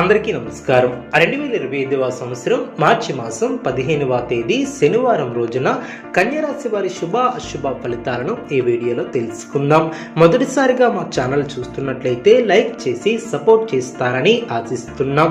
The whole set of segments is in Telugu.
అందరికీ నమస్కారం. రెండు వేల ఇరవై ఐదవ సంవత్సరం మార్చి మాసం పదిహేనవ తేదీ శనివారం రోజున కన్యరాశి వారి శుభ అశుభ ఫలితాలను ఈ వీడియోలో తెలుసుకుందాం. మొదటిసారిగా మా ఛానల్ చూస్తున్నట్లయితే లైక్ చేసి సపోర్ట్ చేస్తారని ఆశిస్తున్నాం.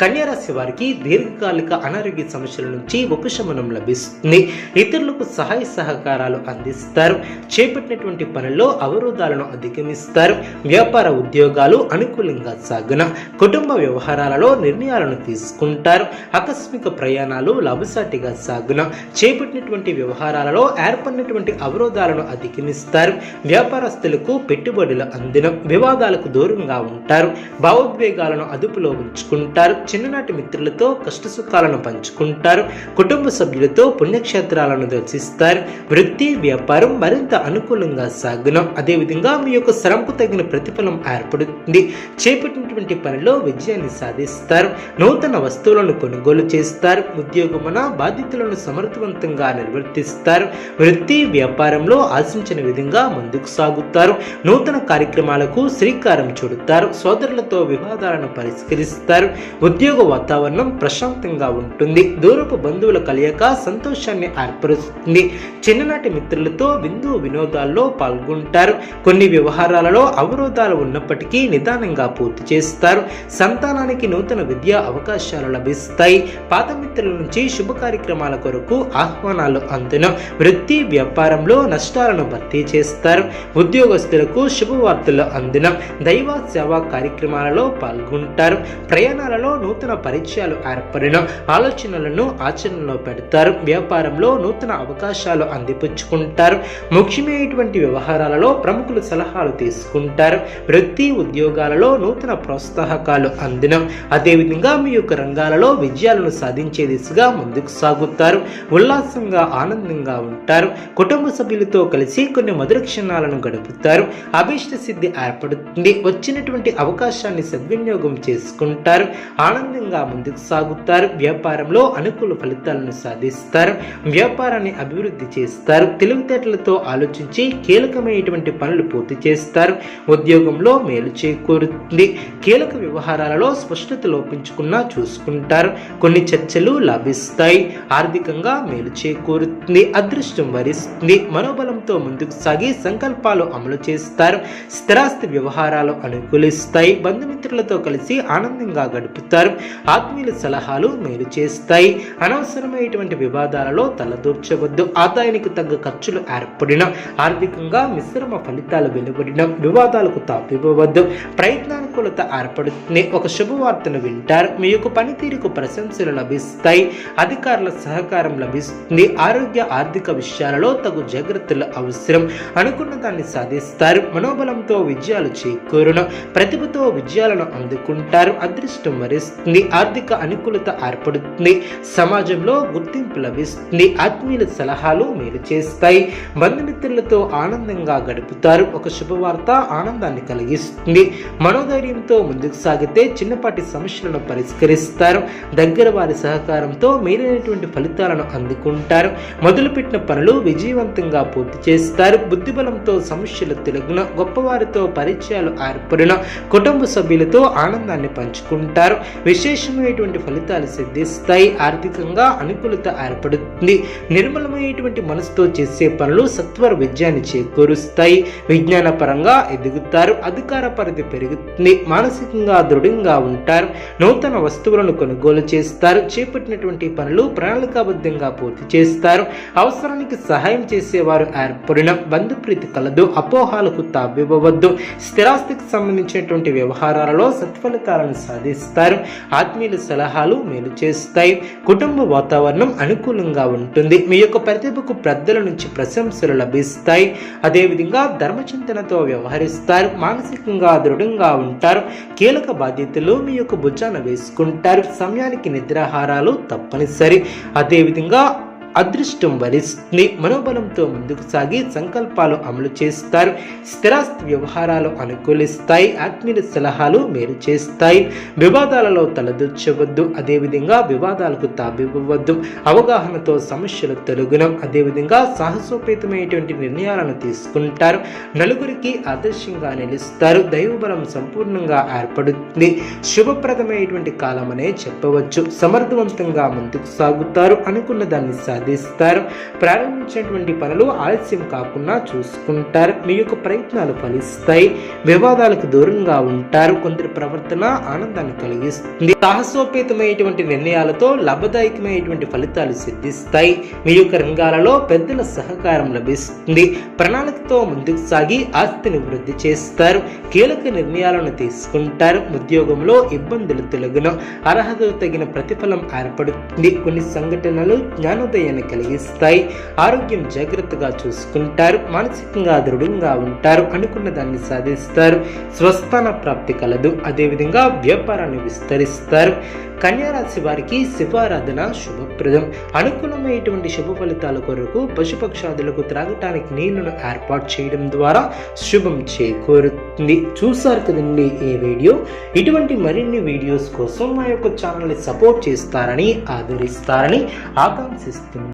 కన్యారాశి వారికి దీర్ఘకాలిక అనారోగ్య సమస్యల నుంచి ఉపశమనం లభిస్తుంది. ఇతరులకు సహాయ సహకారాలు అందిస్తారు. చేపట్టినటువంటి పనుల్లో అవరోధాలను అధిగమిస్తారు. వ్యాపార ఉద్యోగాలు అనుకూలంగా సాగున కుటుంబ వ్యవహారాలలో నిర్ణయాలను తీసుకుంటారు. ఆకస్మిక ప్రయాణాలు లాభసాటిగా సాగున చేపట్టినటువంటి వ్యవహారాలలో ఏర్పడినటువంటి అవరోధాలను అధిగమిస్తారు. వ్యాపారస్తులకు పెట్టుబడులు అందిన వివాదాలకు దూరంగా ఉంటారు. భావోద్వేగాలను అదుపులో ఉంచుకుంటారు. చిన్ననాటి మిత్రులతో కష్టసుఖాలను పంచుకుంటారు. కుటుంబ సభ్యులతో పుణ్యక్షేత్రాలను దర్శిస్తారు. వృత్తి వ్యాపారం మరింత అనుకూలంగా సాగున. అదేవిధంగా మీ యొక్క శ్రమకు తగిన ప్రతిఫలం ఏర్పడుతుంది. చేపట్టినటువంటి పనిలో విజయాన్ని సాధిస్తారు. నూతన వస్తువులను కొనుగోలు చేస్తారు. ఉద్యోగమున బాధ్యతలను సమర్థవంతంగా నిర్వర్తిస్తారు. వృత్తి వ్యాపారంలో ఆశించిన విధంగా ముందుకు సాగుతారు. నూతన కార్యక్రమాలకు శ్రీకారం చుడతారు. సోదరులతో వివాదాలను పరిష్కరిస్తారు. ఉద్యోగ వాతావరణం ప్రశాంతంగా ఉంటుంది. దూరపు బంధువుల కలయిక సంతోషాన్ని ఏర్పరుస్తుంది. చిన్ననాటి మిత్రులతో విందు వినోదాల్లో పాల్గొంటారు. కొన్ని వ్యవహారాలలో అవరోధాలు ఉన్నప్పటికీ నిదానంగా పూర్తి చేస్తారు. సంతానానికి నూతన విద్యా అవకాశాలు లభిస్తాయి. పాత మిత్రుల నుంచి శుభ కార్యక్రమాల కొరకు ఆహ్వానాలు అందును. వృత్తి వ్యాపారంలో నష్టాలను భర్తీ చేస్తారు. ఉద్యోగస్తులకు శుభవార్తలు అందిన. దైవ సేవా కార్యక్రమాలలో పాల్గొంటారు. ప్రయాణాలలో నూతన పరిచయాలు ఏర్పడిన ఆలోచనలను ఆచరణలో పెడతారు. వ్యాపారంలో నూతన అవకాశాలు అందిపుచ్చుకుంటారు. ముఖ్యమైనటువంటి వ్యవహారాలలో ప్రముఖుల సలహాలు తీసుకుంటారు. వృత్తి ఉద్యోగాలలో నూతన ప్రోత్సాహకాలు అందిన. అదేవిధంగా మీ యొక్క రంగాలలో విజయాలను సాధించే దిశగా ముందుకు సాగుతారు. ఉల్లాసంగా ఆనందంగా ఉంటారు. కుటుంబ సభ్యులతో కలిసి కొన్ని మధుర క్షణాలను గడుపుతారు. అభీష్ట సిద్ధి ఏర్పడుతుంది. వచ్చినటువంటి అవకాశాన్ని సద్వినియోగం చేసుకుంటారు. ఆనందంగా ముందుకు సాగుతారు. వ్యాపారంలో అనుకూల ఫలితాలను సాధిస్తారు. వ్యాపారాన్ని అభివృద్ధి చేస్తారు. తెలివితేటలతో ఆలోచించి కీలకమైనటువంటి పనులు పూర్తి చేస్తారు. ఉద్యోగంలో మేలు చేకూరుతుంది. కీలక వ్యవహారాలలో స్పష్టత లోపించుకున్నా చూసుకుంటారు. కొన్ని చర్చలు లభిస్తాయి. ఆర్థికంగా మేలు చేకూరుతుంది. అదృష్టం వరిస్తుంది. మనోబలంతో ముందుకు సాగి సంకల్పాలు అమలు చేస్తారు. స్థిరాస్తి వ్యవహారాలు అనుకూలిస్తాయి. బంధుమిత్రులతో కలిసి ఆనందంగా గడుపుతారు. ఆత్మీయుల సలహాలు మేలు చేస్తాయి. అనవసరమైనటువంటి వివాదాలలో తలదూర్చవద్దు. ఆదాయానికి తగ్గ ఖర్చులు ఏర్పడిన ఆర్థికంగా మిశ్రమ ఫలితాలు వెలువడిన వివాదాలకు తాపివ్వవద్దు ప్రయత్నానుకూలత ఏర్పడుతుంది. ఒక శుభవార్తను వింటారు. మీ యొక్క పనితీరుకు ప్రశంసలు లభిస్తాయి. అధికారుల సహకారం లభిస్తుంది. ఆరోగ్య ఆర్థిక విషయాలలో తగు జాగ్రత్తలు అవసరం. అనుకున్న దాన్ని సాధిస్తారు. మనోబలంతో విజయాలు చేకూరును. ప్రతిభతో విజయాలను అందుకుంటారు. అదృష్టం లభిస్తుంది ఆర్థిక అనుకూలత ఏర్పడుతుంది సమాజంలో గుర్తింపు లభిస్తుంది ఆత్మీయుల సలహాలు మేలు చేస్తాయి. బంధుమిత్రులతో ఆనందంగా గడుపుతారు ఒక శుభవార్త ఆనందాన్ని కలిగిస్తుంది. మనోధైర్యంతో ముందుకు సాగితే చిన్నపాటి సమస్యలను పరిష్కరిస్తారు. దగ్గర వారి సహకారంతో మేలైనటువంటి ఫలితాలను అందుకుంటారు. మొదలుపెట్టిన పనులు విజయవంతంగా పూర్తి చేస్తారు. బుద్ధిబలంతో సమస్యలు తెలుగున గొప్పవారితో పరిచయాలు ఏర్పడిన కుటుంబ సభ్యులతో ఆనందాన్ని పంచుకుంటారు. విశేషమైనటువంటి ఫలితాలు సిద్ధిస్తాయి ఆర్థికంగా అనుకూలత ఏర్పడుతుంది. నిర్మలమైనటువంటి మనసుతో చేసే పనులు సత్వర విజయాన్ని చేకూరుస్తాయి. విజ్ఞాన పరంగా ఎదుగుతారు అధికార పరిధి పెరుగుతుంది మానసికంగా దృఢంగా ఉంటారు నూతన వస్తువులను కొనుగోలు చేస్తారు చేపట్టినటువంటి పనులు ప్రణాళికాబద్ధంగా పూర్తి చేస్తారు అవసరానికి సహాయం చేసేవారు ఏర్పడిన బంధు ప్రీతి కలదు అపోహాలకు తావివ్వవద్దు. స్థిరాస్తికి సంబంధించినటువంటి వ్యవహారాలలో సత్ఫలితాలను సాధిస్తారు. ఆత్మీయుల సలహాలు మేలు చేస్తాయి. కుటుంబ వాతావరణం అనుకూలంగా ఉంటుంది. మీ యొక్క ప్రతిభకు పెద్దల నుంచి ప్రశంసలు లభిస్తాయి. అదేవిధంగా ధర్మచింతనతో వ్యవహరిస్తారు. మానసికంగా దృఢంగా ఉంటారు. కీలక బాధ్యతలు మీ యొక్క భుజాన వేసుకుంటారు. సమయానికి నిద్రాహారాలు తప్పనిసరి. అదేవిధంగా అదృష్టం వరిస్తుంది మనోబలంతో ముందుకు సాగి సంకల్పాలు అమలు చేస్తారు. స్థిరాస్తి వ్యవహారాలు అనుకూలిస్తాయి. ఆత్మీయ సలహాలు మేలు చేస్తాయి. వివాదాలలో తలదూర్చవద్దు. అదేవిధంగా వివాదాలకు తాబివ్వవద్దు అవగాహనతో సమస్యలు తొలగునం. అదేవిధంగా సాహసోపేతమైనటువంటి నిర్ణయాలను తీసుకుంటారు. నలుగురికి ఆదర్శంగా నిలుస్తారు. దైవబలం సంపూర్ణంగా ఏర్పడుతుంది. శుభప్రదమైనటువంటి కాలమనే చెప్పవచ్చు. సమర్థవంతంగా ముందుకు సాగుతారు. అనుకున్న దాన్ని సాధిస్తారు ప్రారంభించినటువంటి పనులు ఆలస్యం కాకుండా చూసుకుంటారు. మీ యొక్క ప్రయత్నాలు ఫలిస్తాయి. వివాదాలకు దూరంగా ఉంటారు. కొందరి ప్రవర్తన ఆనందాన్ని కలిగిస్తుంది. సాహసోపేతమైనటువంటి నిర్ణయాలతో లాభదాయకమైనటువంటి ఫలితాలు సిద్ధిస్తాయి. మీ యొక్క రంగాలలో పెద్దల సహకారం లభిస్తుంది. ప్రణాళికతో ముందుకు సాగి ఆస్తిని వృద్ధి చేస్తారు. కీలక నిర్ణయాలను తీసుకుంటారు. ఉద్యోగంలో ఇబ్బందులు తొలగిన. అర్హతలు తగిన ప్రతిఫలం ఏర్పడుతుంది. కొన్ని సంఘటనలు జ్ఞానోదయాన్ని కలిగిస్తాయి. ఆరోగ్యం జాగ్రత్తగా చూసుకుంటారు. మానసికంగా దృఢంగా ఉంటారు అనుకున్న దాన్ని సాధిస్తారు స్వస్థాన ప్రాప్తి కలదు అదేవిధంగా వ్యాపారాన్ని విస్తరిస్తారు. కన్యారాశి వారికి శివారాధన శుభప్రదం. అనుకూలమైనటువంటి శుభ ఫలితాల కొరకు పశుపక్షాదులకు త్రాగటానికి నీళ్ళను ఏర్పాటు చేయడం ద్వారా శుభం చేకూరుతుంది. చూసారు కదండి ఈ వీడియో? ఇటువంటి మరిన్ని వీడియోస్ కోసం మా యొక్క ఛానల్ని సపోర్ట్ చేస్తారని ఆదరిస్తారని ఆకాంక్షిస్తుంది